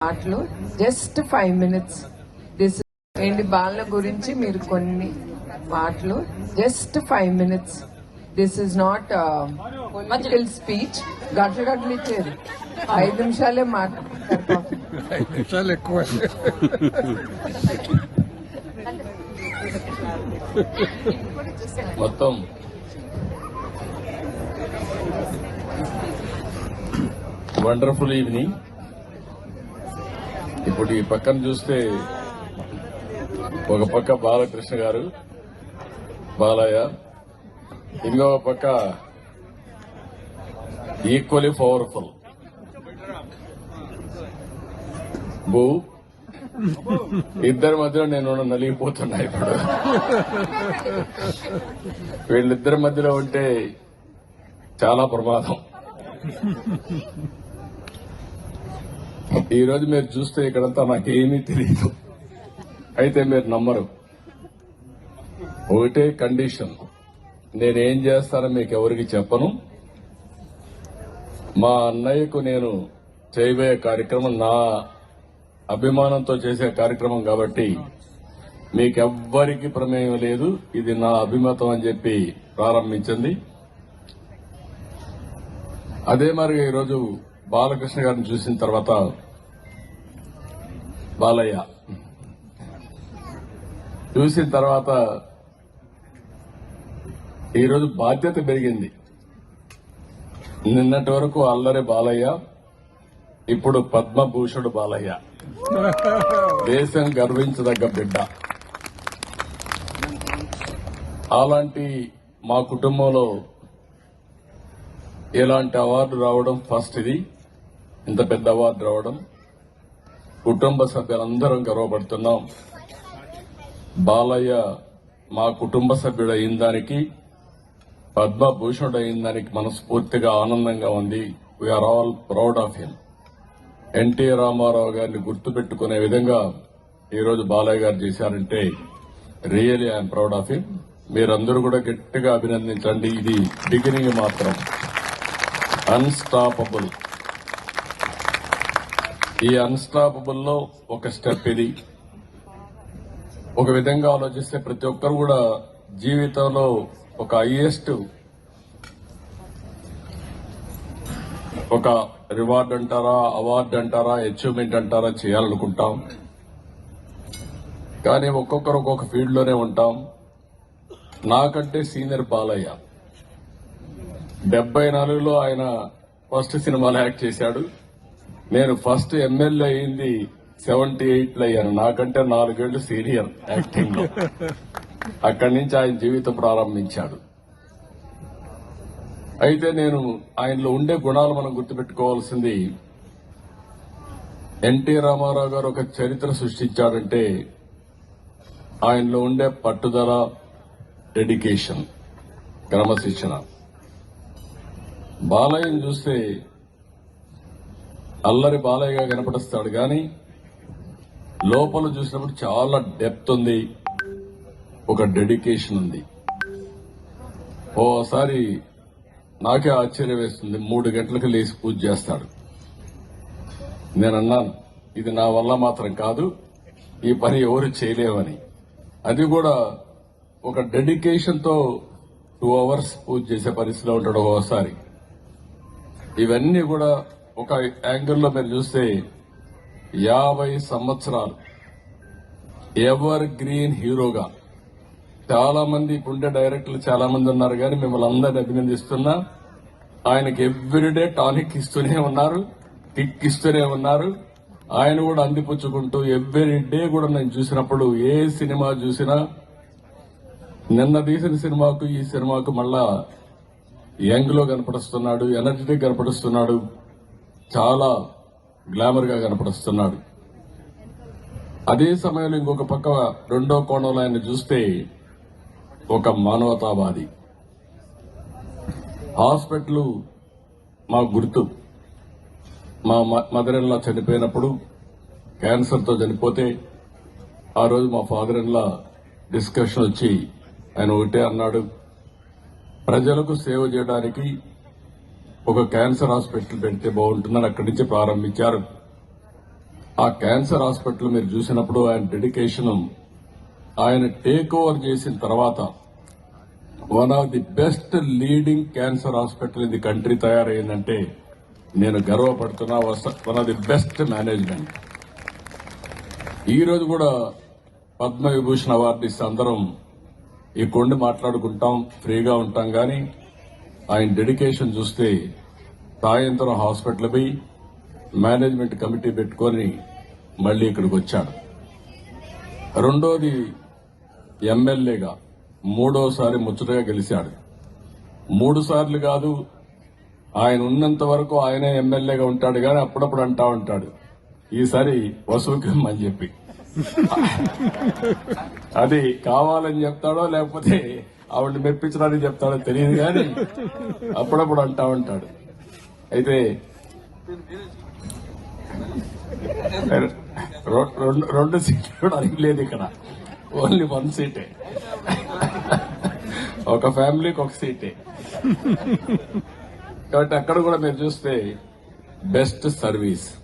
మాటలు. Just five minutes this ఏంటి? బాల గురించి మీరు కొన్ని మాటలు. Just five minutes this is not political speech గంటలు గంటలు ఇచ్చారు ఐదు నిమిషాలే మాట. ఐదు నిమిషాలు ఎక్కువ. మొత్తం. వండర్ఫుల్ ఈవినింగ్ ఇప్పుడు ఈ పక్కన చూస్తే ఒక పక్క బాలకృష్ణ గారు బాలయ్య ఇంకొక పక్క ఈక్వలీ పవర్ఫుల్ భూ ఇద్దరి మధ్యలో నేను నలిగిపోతున్నా ఇప్పుడు. వీళ్ళిద్దరి మధ్యలో ఉంటే చాలా ప్రమాదం. ఈరోజు మీరు చూస్తే ఇక్కడంతా నాకేమీ తెలియదు అయితే మీరు నమ్మరు. ఒకటే కండిషన్. నేనేం చేస్తానో మీకు ఎవరికి చెప్పను. మా అన్నయ్యకు నేను చేయబోయే కార్యక్రమం నా అభిమానంతో చేసే కార్యక్రమం కాబట్టి మీకెవ్వరికి ప్రమేయం లేదు. ఇది నా అభిమతం అని చెప్పి ప్రారంభించింది. అదే మరి ఈరోజు బాలకృష్ణ గారిని చూసిన తర్వాత బాలయ్య చూసిన తర్వాత ఈరోజు బాధ్యత పెరిగింది. నిన్నటి వరకు అల్లరి బాలయ్య ఇప్పుడు పద్మభూషణుడు బాలయ్య. దేశం గర్వించదగ్గ బిడ్డ. అలాంటి మా కుటుంబంలో ఇలాంటి అవార్డు రావడం ఫస్ట్ ఇది. ఇంత పెద్ద అవార్డు రావడం కుటుంబ సభ్యులందరం గర్వపడుతున్నాం. బాలయ్య మా కుటుంబ సభ్యుడు అయిన దానికి పద్మభూషణుడు అయిన దానికి మనస్ఫూర్తిగా ఆనందంగా ఉంది. We are all proud of him NT Ramarao గారిని గుర్తుపెట్టుకునే విధంగా ఈరోజు బాలయ్య గారు చేశారంటే really I'm proud of him మీరందరూ కూడా గట్టిగా అభినందించండి. ఇది బిగినింగ్ మాత్రం. అన్స్టాపబుల్ ఈ అన్స్టాపబుల్లో ఒక స్టెప్ ఇది. ఒక విధంగా ఆలోచిస్తే ప్రతి ఒక్కరు కూడా జీవితంలో ఒక హైయెస్ట్ ఒక రివార్డ్ అంటారా అవార్డు అంటారా అచీవ్మెంట్ అంటారా చేయాలనుకుంటాం. కానీ ఒక్కొక్కరు ఒక్కొక్క ఫీల్డ్లోనే ఉంటాం. నాకంటే సీనియర్ బాలయ్య. డెబ్బై నాలుగులో ఆయన ఫస్ట్ సినిమాలో యాక్ట్ చేశాడు. నేను ఫస్ట్ ఎమ్మెల్యే అయింది సెవెంటీ ఎయిట్లో అయ్యాను. నాకంటే నాలుగేళ్ళు సీనియర్ యాక్టింగ్లో. అక్కడి నుంచి ఆయన జీవితం ప్రారంభించాడు. అయితే నేను ఆయనలో ఉండే గుణాలు మనం గుర్తుపెట్టుకోవాల్సింది ఎన్టీ రామారావు గారు ఒక చరిత్ర సృష్టించాడంటే ఆయనలో ఉండే పట్టుదల డెడికేషన్ క్రమశిక్షణ. బాలయ్యను చూస్తే అల్లరి బాలయ్యగా కనపడిస్తాడు కానీ లోపల చూసినప్పుడు చాలా డెప్త్ ఉంది. ఒక డెడికేషన్ ఉంది. ఓసారి నాకే ఆశ్చర్యం వేస్తుంది. మూడు గంటలకు లేచి పూజ చేస్తాడు. నేను అన్నాను ఇది నా వల్ల మాత్రం కాదు ఈ పని ఎవరు చేయలేవని. అది కూడా ఒక డెడికేషన్తో టూ అవర్స్ పూజ చేసే పరిస్థితిలో ఉంటాడు ఓసారి. ఇవన్నీ కూడా ఒక యాంగిల్లో మీరు చూస్తే యాభై సంవత్సరాలు ఎవర్ గ్రీన్ హీరోగా చాలా మంది ఇప్పుండే డైరెక్టర్లు చాలా మంది ఉన్నారు కానీ మిమ్మల్ని అందరిని అభినందిస్తున్నా. ఆయనకి ఎవ్రీడే టానిక్ ఇస్తూనే ఉన్నారు కిక్ ఇస్తూనే ఉన్నారు. ఆయన కూడా అందిపుచ్చుకుంటూ ఎవ్రీ డే కూడా నేను చూసినప్పుడు ఏ సినిమా చూసినా నిన్న తీసిన సినిమాకు ఈ సినిమాకు మళ్ళా యంగ్లో కనపడుస్తున్నాడు ఎనర్జెటిక్ కనపడుస్తున్నాడు. చాలా గ్లామర్గా కనపడుస్తున్నాడు అదే సమయంలో ఇంకొక పక్క రెండో కోణంలో ఆయన చూస్తే ఒక మానవతావాది. హాస్పిటల్ మా గుర్తు. మా మదర్ ఇన్లా చనిపోయినప్పుడు క్యాన్సర్తో చనిపోతే ఆ రోజు మా ఫాదర్ ఇన్లా డిస్కషన్ వచ్చి ఆయన ఒకటే అన్నాడు. ప్రజలకు సేవ చేయడానికి ఒక క్యాన్సర్ హాస్పిటల్ పెడితే బాగుంటుందని అక్కడి నుంచి ప్రారంభించారు. ఆ క్యాన్సర్ హాస్పిటల్ మీరు చూసినప్పుడు ఆయన డెడికేషన్ ఆయన టేక్ ఓవర్ చేసిన తర్వాత one of the best leading cancer hospital in the country తయారైందంటే నేను గర్వపడుతున్నా one of the best management. ఈ రోజు కూడా పద్మ విభూషణ్ అవార్డు ఇస్తే అందరం ఈ కొండి మాట్లాడుకుంటాం ఫ్రీగా ఉంటాం కానీ ఆయన డెడికేషన్ చూస్తే సాయంత్రం హాస్పిటల్ పోయి మేనేజ్మెంట్ కమిటీ పెట్టుకొని మళ్ళీ ఇక్కడికి వచ్చాడు రెండోది ఎమ్మెల్యేగా మూడోసారి ముచ్చటగా గెలిచాడు. మూడు సార్లు కాదు ఆయన ఉన్నంత వరకు ఆయనే ఎమ్మెల్యేగా ఉంటాడు కానీ అప్పుడప్పుడు అంటా ఉంటాడు. ఈసారి వసూకం అని చెప్పి. అది కావాలని చెప్తాడో లేకపోతే ఆవిడ మెప్పించడానికి చెప్తాడో తెలియదు కానీ అప్పుడప్పుడు అంటా ఉంటాడు. అయితే రెండు రెండు సీట్లు కూడా అడిగలేదు ఇక్కడ. ఓన్లీ వన్ సీటే ఒక ఫ్యామిలీకి ఒక సీటే కాబట్టి అక్కడ కూడా మీరు చూస్తే బెస్ట్ సర్వీస్